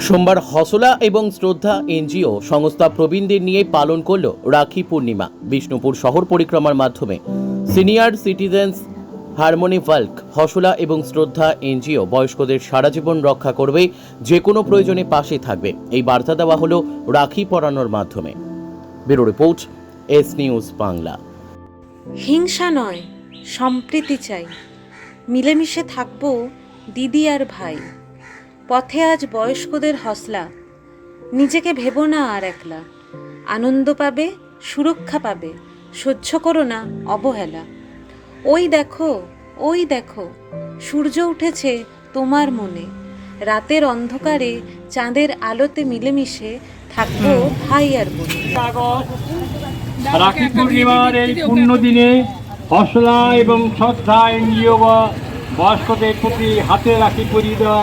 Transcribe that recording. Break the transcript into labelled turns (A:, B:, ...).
A: সোমবার হসলা এবং শ্রদ্ধা এনজিও সংস্থা প্রবীণদের নিয়ে পালন করল রাখি পূর্ণিমা। বিষ্ণুপুর শহর পরিক্রমার মাধ্যমে। সিনিয়র সিটিজেন্স হারমোনি ভাল্ক হসলা এবং শ্রদ্ধা এনজিও বয়স্কদের সারা জীবন রক্ষা করবে, যে কোনো প্রয়োজনে পাশে থাকবে। এই বার্তা দেওয়া হলো রাখি পরানোর মাধ্যমে। Bureau report, S news Bangla.
B: হিংসা নয়, সম্প্রীতি চাই। মিলেমিশে থাকব দিদি আর ভাই। পথে আজ বয়স্কদের হসলা। নিজেকে ভেবো না আর একলা। আনন্দ পাবে, সুরক্ষা পাবে, সহ্য করো না অবহেলা। ওই দেখো ওই দেখো, সূর্য উঠেছে তোমার মনে। রাতের অন্ধকারে চাঁদের আলোতে মিলেমিশে থাকব ভাই আর বোনে।
C: রাখি পূর্ণিমার এই পুণ্য দিনে হসলা এবং শ্রদ্ধা এনজিও বা বয়স্কদের প্রতি হাতে রাখি পরিয়ে দেওয়া